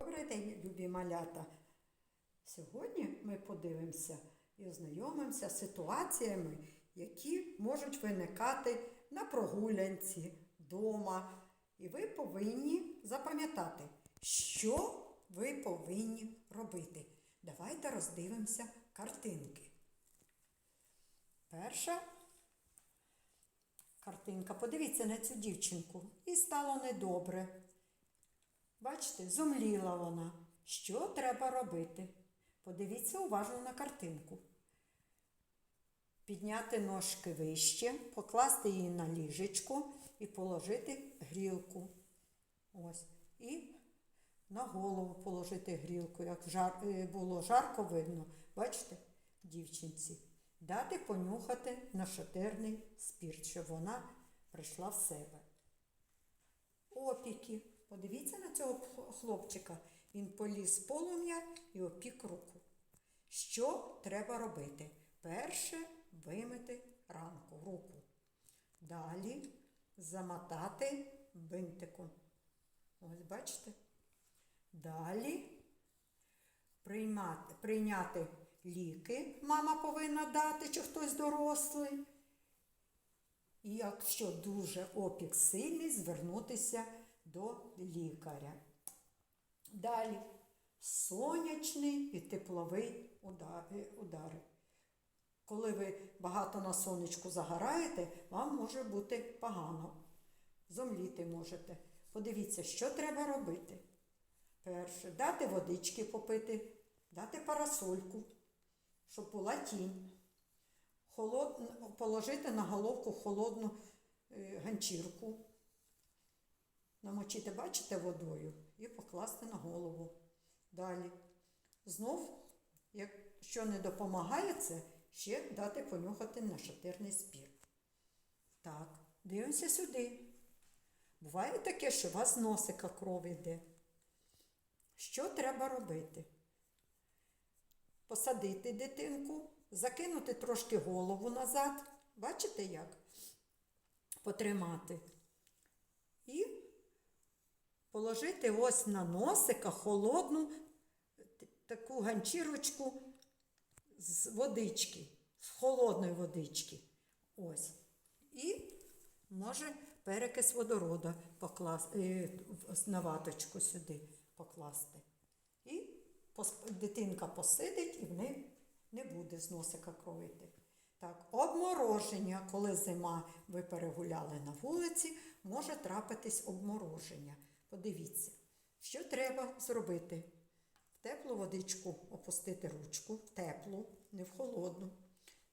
Добрий день, любі малята. Сьогодні ми подивимося і ознайомимося з ситуаціями, які можуть виникати на прогулянці, вдома. І ви повинні запам'ятати, що ви повинні робити. Давайте роздивимося картинки. Перша картинка. Подивіться на цю дівчинку. І стало недобре. Бачите, зумліла вона. Що треба робити? Подивіться уважно на картинку. Підняти ножки вище, покласти її на ліжечку і положити грілку. Ось. І на голову положити грілку, як жар, е, було жарко видно. Бачите, дівчинці. Дати понюхати нашатирний спірт, щоб вона прийшла в себе опіки. Подивіться на цього хлопчика. Він поліз полум'я і опік руку. Що треба робити? Перше вимити ранку руку. Далі замотати бинтиком. Ось бачите? Далі приймати, прийняти ліки мама повинна дати, чи хтось дорослий. І якщо дуже опік сильний, звернутися до лікаря. Далі сонячний і тепловий удар-. Коли ви багато на сонечку загораєте, вам може бути погано. Зомліти можете. Подивіться, що треба робити. Перше, дати водички попити, дати парасольку, щоб була тінь холод... положити на головку холодну е, ганчірку, намочити, бачите, водою і покласти на голову. Далі. Знов, якщо не допомагає це, ще дати понюхати нашатирний спір. Так, дивимося сюди. Буває таке, що у вас носика кров іде. Що треба робити? посадити дитинку, закинути трошки голову назад. Бачите як? Потримати. І положити ось на носика холодну таку ганчірочку з водички, з холодної водички. Ось. І може перекис водорода покласти, на ваточку сюди покласти. І дитинка посидить і в неї не буде з носика кровити. Так, обмороження, коли зима ви перегуляли на вулиці, може трапитись обмороження. Подивіться, що треба зробити? В теплу водичку опустити ручку, в теплу, не в холодну.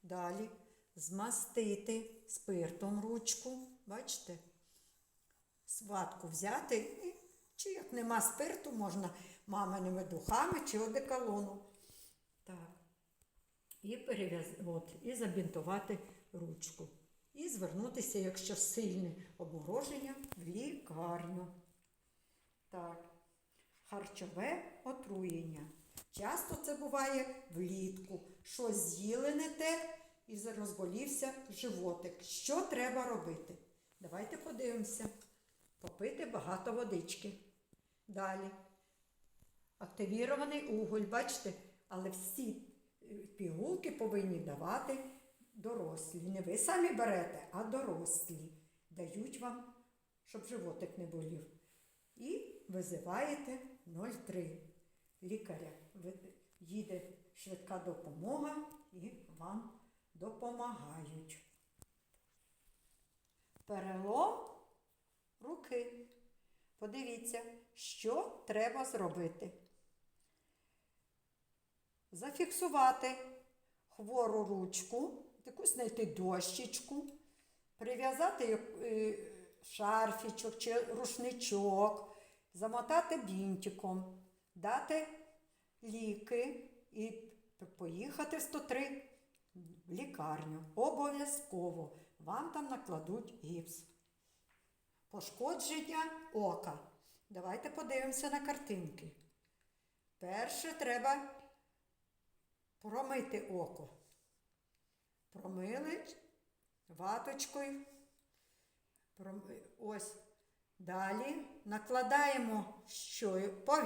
Далі змастити спиртом ручку, бачите? сватку взяти, і, чи як нема спирту, можна маминими духами чи одеколону. Так. І перев'яз... От, і забінтувати ручку. І звернутися, якщо сильне обмороження, в лікарню. Так. Харчове отруєння. Часто це буває влітку. Щось з'їли не те і розболівся животик. Що треба робити? Давайте подивимося. Попити багато водички. Далі. Активірований уголь, бачите, але всі е, пігулки повинні давати дорослі. Не ви самі берете, а дорослі. Дають вам, щоб животик не болів. І визиваєте 03 лікаря. Їде швидка допомога і вам допомагають. Перелом руки. Подивіться, що треба зробити. Зафіксувати хвору ручку, якусь знайти дощечку, прив'язати е, шарфічок чи рушничок, замотати бінтиком, дати ліки і поїхати в 103 в лікарню. Обов'язково вам там накладуть гіпс. Пошкодження ока. Давайте подивимося на картинки. Перше треба промити око. Промили ваточкою. Ось. Далі накладаємо що пов'язку.